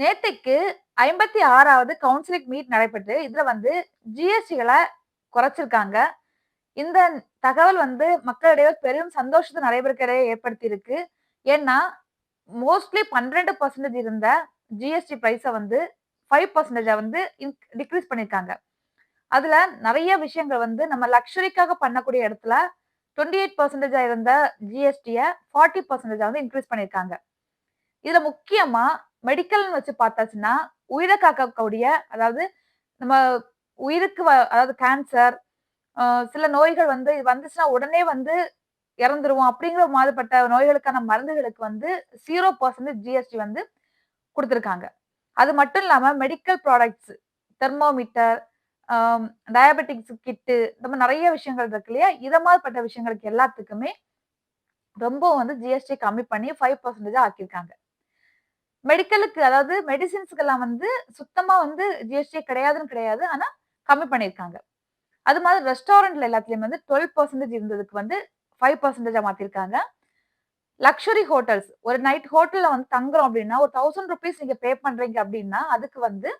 நேத்திக்கு ஐம்பத்தி ஆறாவது கவுன்சிலிங் மீட் நடைபெற்று இதுல வந்து ஜிஎஸ்டிகளை குறைச்சிருக்காங்க. இந்த தகவல் வந்து மக்களிடையே பெரும் சந்தோஷத்தை நடைபெறுக்கிடையே ஏற்படுத்தி இருக்கு ஏன்னா மோஸ்ட்லி பன்னிரெண்டு பர்சன்டேஜ் இருந்த ஜிஎஸ்டி ப்ரைஸை வந்து ஃபைவ் பர்சன்டேஜை வந்து டிக்ரீஸ் பண்ணியிருக்காங்க. அதுல நிறைய விஷயங்கள் வந்து நம்ம லக்ஸரிக்காக பண்ணக்கூடிய இடத்துல டுவெண்ட்டி எயிட் பர்சன்டேஜா இருந்த ஜிஎஸ்டியை ஃபார்ட்டி பர்சன்டேஜா வந்து இன்க்ரீஸ் பண்ணியிருக்காங்க. இதுல முக்கியமா மெடிக்கல்னு வச்சு பார்த்தாச்சுன்னா உயிரை காக்கக்கூடிய அதாவது நம்ம உயிருக்கு வ- அதாவது கேன்சர் சில நோய்கள் வந்து வந்துச்சுன்னா உடனே வந்து இறந்துருவோம் அப்படிங்கிற மாதிரிப்பட்ட நோய்களுக்கான மருந்துகளுக்கு வந்து ஜீரோ பர்சன்டேஜ் ஜிஎஸ்டி வந்து கொடுத்துருக்காங்க. அது மட்டும் இல்லாமல் medical products thermometer diabetics kit இந்த மாதிரி நிறைய விஷயங்கள் இருக்கு இல்லையா? இதை மாதிரிப்பட்ட விஷயங்களுக்கு எல்லாத்துக்குமே ரொம்ப வந்து ஜிஎஸ்டி கம்மி பண்ணி ஃபைவ் பர்சன்டேஜ் ஆக்கியிருக்காங்க. மெடிக்கலுக்கு அதாவது மெடிசின்ஸ்க்கெல்லாம் வந்து சுத்தமா வந்து ஜிஎஸ்டி கிடையாதுன்னு கிடையாது. ஆனா கம்மி பண்ணியிருக்காங்க. அது மாதிரி ரெஸ்டாரண்ட்ல எல்லாத்துலயும் வந்து டுவெல் பர்சன்டேஜ் இருந்ததுக்கு வந்து ஃபைவ் பர்சன்டேஜா மாத்திருக்காங்க. லக்ஸுரி ஹோட்டல்ஸ் ஒரு நைட் ஹோட்டல்ல வந்து தங்குறோம் அப்படின்னா ஒரு தௌசண்ட் ருபீஸ் நீங்க பே பண்றீங்க அப்படின்னா அதுக்கு வந்து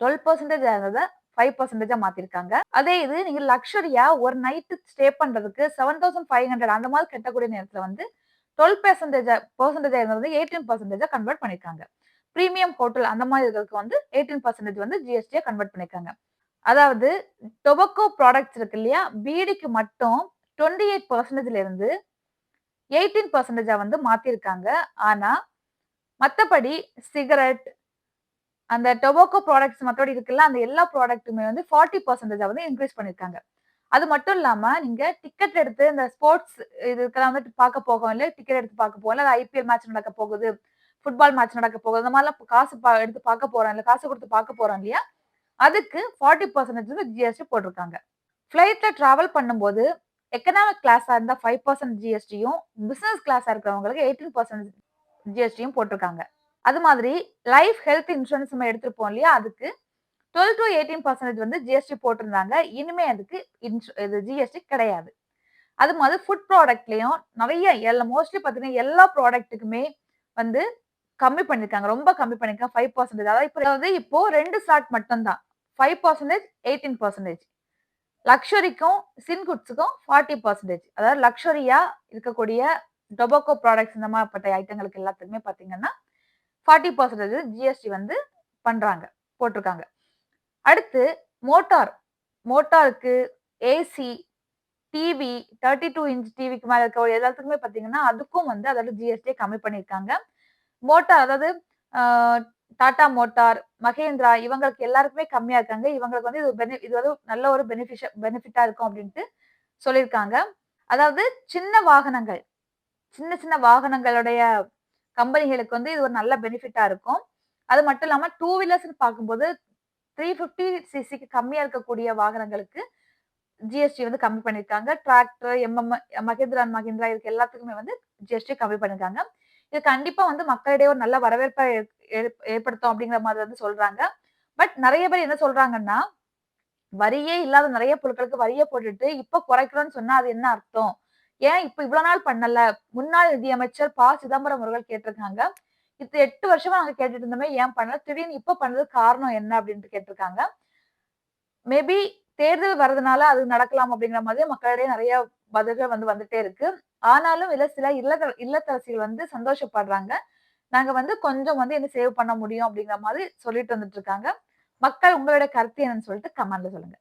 டுவெல் பர்சன்டேஜ் இருந்ததை ஃபைவ் பர்சன்டேஜா மாத்திருக்காங்க. அதே இது நீங்க லக்ஸரியா ஒரு நைட்டு ஸ்டே பண்றதுக்கு செவன் தௌசண்ட் ஃபைவ் ஹண்ட்ரட் அந்த மாதிரி கட்டக்கூடிய நேரத்துல வந்து டுவெல் பெர்சன்டேஜ் பர்சன்டேஜா இருந்தது எயிட்டீன் பர்சன்டேஜா கன்வெர்ட் பண்ணிருக்காங்க. ப்ரீமியம் ஹோட்டல் அந்த மாதிரி இருக்கிறதுக்கு வந்து எயிட்டீன் பர்சன்டேஜ் வந்து ஜிஎஸ்டியா கன்வெர்ட் பண்ணிருக்காங்க. அதாவது டொபக்கோ ப்ராடக்ட்ஸ் இருக்கு இல்லையா? பீடிக்கு மட்டும் டுவெண்ட்டி எயிட் பர்சன்டேஜ்ல இருந்து எயிட்டீன் பர்சன்டேஜா வந்து மாத்திருக்காங்க. ஆனா மற்றபடி சிகரெட் அந்த டொபாக்கோ ப்ராடக்ட்ஸ் மற்றபடி இருக்குல்ல அந்த எல்லா ப்ராடக்ட்டுமே வந்து ஃபார்ட்டி பர்சன்டேஜா வந்து இன்க்ரீஸ் பண்ணிருக்காங்க. அது மட்டும் இல்லாம நீங்க டிக்கெட் எடுத்து இந்த ஸ்போர்ட்ஸ் இதுக்கெல்லாம் வந்து பார்க்க போகும் இல்லை டிக்கெட் எடுத்து பார்க்க போகல ஐபிஎல் மேட்ச் நடக்க போகுது ஃபுட்பால் மேட்ச் நடக்க போகுது இந்த மாதிரிலாம் காசு பா- எடுத்து பார்க்க போறோம் இல்லை காசு கொடுத்து பார்க்க போறோம் இல்லையா? அதுக்கு ஃபார்ட்டி பர்சன்டேஜ் வந்து ஜிஎஸ்டி போட்டிருக்காங்க. ஃப்ளைட்ல டிராவல் பண்ணும்போது எக்கனாமிக் கிளாஸா இருந்தா ஃபைவ் பர்சன்ட் ஜிஎஸ்டியும் பிசினஸ் கிளாஸா இருக்கிறவங்களுக்கு எயிட்டீன் பர்சன்ட் ஜிஎஸ்டியும் போட்டிருக்காங்க. அது மாதிரி லைஃப் ஹெல்த் இன்சூரன்ஸ் நம்ம எடுத்திருப்போம் இல்லையா அதுக்கு டுவெல் டு எயிட்டீன் பர்சன்டேஜ் வந்து ஜிஎஸ்டி போட்டிருந்தாங்க. இனிமே அதுக்கு இன்சு- இது ஜிஎஸ்டி கிடையாது. அது மாதிரி ஃபுட் ப்ராடக்ட்லேயும் நிறைய எல்லா மோஸ்ட்லி பார்த்தீங்கன்னா எல்லா ப்ராடக்ட்டுக்குமே வந்து கம்மி பண்ணிருக்காங்க. ரொம்ப கம்மி பண்ணியிருக்காங்க ஃபைவ் பர்சன்டேஜ் அதாவது இப்போ வந்து இப்போ ரெண்டு ஸ்லாட் மட்டும்தான். ஃபைவ் பர்சன்டேஜ் எயிட்டீன் பர்சன்டேஜ் லக்ஷ்வரிக்கும் சின் குட்ஸுக்கும் ஃபார்ட்டி பர்சன்டேஜ் அதாவது லக்ஷரியா இருக்கக்கூடிய டொபாக்கோ ப்ராடக்ட்ஸ் இந்த மாதிரிப்பட்ட ஐட்டங்களுக்கு எல்லாத்துக்குமே பார்த்தீங்கன்னா ஃபார்ட்டி பர்சன்டேஜ் ஜிஎஸ்டி வந்து பண்ணுறாங்க போட்டிருக்காங்க. அடுத்து motor. மோட்டாருக்கு AC TV thirty two inch டிவிக்கு மேலே இருக்க எல்லாத்துக்குமே பார்த்தீங்கன்னா அதுக்கும் வந்து அதோட ஜிஎஸ்டியை கம்மி பண்ணியிருக்காங்க. மோட்டார் அதாவது ஆஹ், டாடா மோட்டார் மகேந்திரா இவங்களுக்கு எல்லாருக்குமே கம்மியா இருக்காங்க. இவங்களுக்கு வந்து இது பெனி இது வந்து நல்ல ஒரு பெனிஃபிஷ பெனிஃபிட்டா இருக்கும் அப்படின்ட்டு சொல்லியிருக்காங்க. அதாவது சின்ன வாகனங்கள் சின்ன சின்ன வாகனங்களுடைய கம்பெனிகளுக்கு வந்து இது ஒரு நல்ல பெனிஃபிட்டா இருக்கும். அது மட்டும் இல்லாம டூ வீலர்ஸ்னு பார்க்கும்போது த்ரீ ஃபிஃப்டி சிசிக்கு கம்மியா இருக்கக்கூடிய வாகனங்களுக்கு ஜிஎஸ்டி வந்து கம்மி பண்ணியிருக்காங்க டிராக்டர் எம்எம் மகேந்திரா மகேந்திரா இதுக்கு எல்லாத்துக்குமே வந்து ஜிஎஸ்டி கம்மி பண்ணிருக்காங்க. இது கண்டிப்பா வந்து மக்களிடையே ஒரு நல்ல வரவேற்பை ஏற்படுத்தும் அப்படிங்கிற மாதிரி வந்து சொல்றாங்க. பட் நிறைய பேர் என்ன சொல்றாங்கன்னா வரியே இல்லாத நிறைய பொருட்களுக்கு வரியை போட்டுட்டு இப்ப குறைக்கிறோம்னு சொன்னா அது என்ன அர்த்தம்? ஏன் இப்ப இவ்வளவு நாள் பண்ணல? முன்னாள் நிதியமைச்சர் ப சிதம்பரம் அவர்கள் கேட்டிருக்காங்க. இது எட்டு வருஷமா நாங்க கேட்டுட்டு இருந்தோமே ஏன் பண்ணல? திடீர்னு இப்ப பண்ணது காரணம் என்ன அப்படின்ட்டு கேட்டிருக்காங்க. மேபி தேர்தல் வர்றதுனால அது நடக்கலாம் அப்படிங்கிற மாதிரி மக்களிடையே நிறைய பதில்கள் வந்து வந்துட்டே இருக்கு. ஆனாலும் இல்ல சில இல்லற இல்லத்தரசிகள் வந்து சந்தோஷப்படுறாங்க. நாங்க வந்து கொஞ்சம் வந்து என்ன சேவ் பண்ண முடியும் அப்படிங்கிற மாதிரி சொல்லிட்டு வந்துட்டு இருக்காங்க. மக்கள் உங்களோட கருத்து என்னன்னு சொல்லிட்டு கமெண்ட்ல சொல்லுங்க.